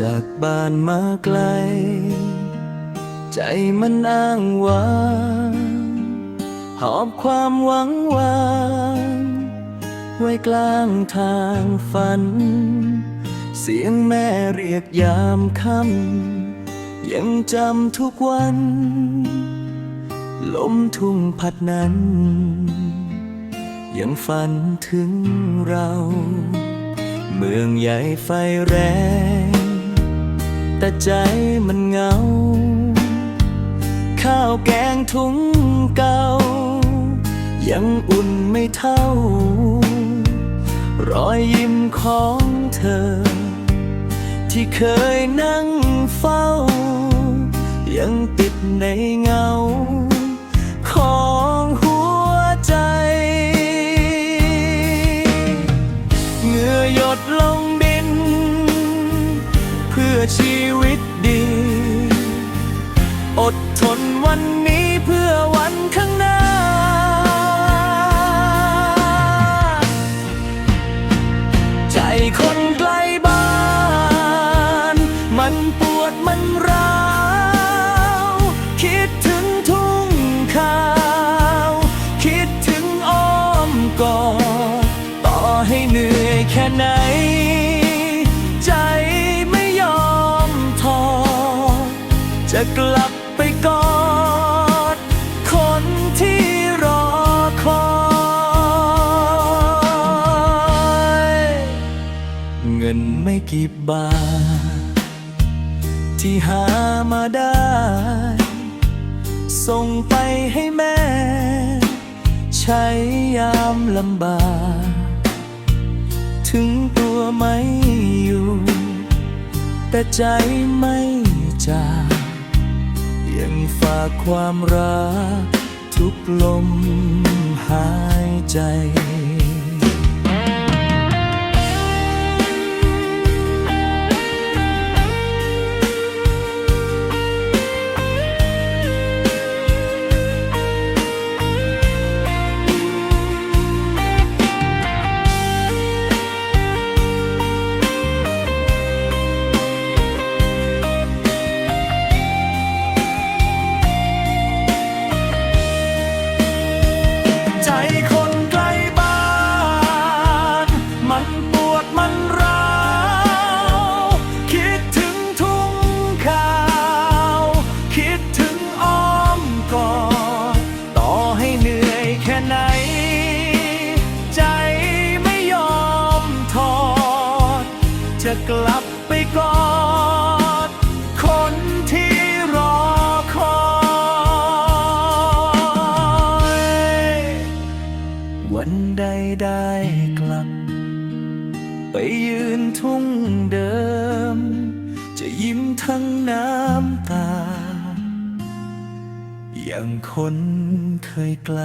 จากบ้านมาไกล ใจมันอ้างว้างหอบความหวังวางไว้กลางทางฝัน เสียงแม่เรียกยามค่ำยังจำทุกวัน ลมทุ่งพัดนั้น ยังฝันถึงเรา เมืองใหญ่ไฟแรง แต่ใจมันเหงา ข้าวแกงทุงเก่า ยังอุ่นไม่เท่า รอยยิ้มของเธอ ที่เคยนั่งเฝ้า ยังติดในเงา ของหัวใจ เหงื่อหยดลง อชีวิตดี อดทนวันนี้เพื่อวันข้างหน้า ใจคนไกลบ้าน มันปวดมันร้าว คิดถึงทุ่งข้าว คิดถึงอ้อมกอดต่อให้เหนื่อยแค่ไหน จะกลับไปกอดคนที่รอคอยเงินไม่กี่บาท ที่หามาได้ ส่งไปให้แม่ ใช้ยามลำบากถึงตัวไม่อยู่ แต่ใจไม่จาก ฝากความรักทุกลมหายใจ จะกลับไปกอดคนที่รอคอย วันใดได้กลับ ไปยืนทุ่งเดิม จะยิ้มทั้งน้ำตา อย่างคนเคยไกล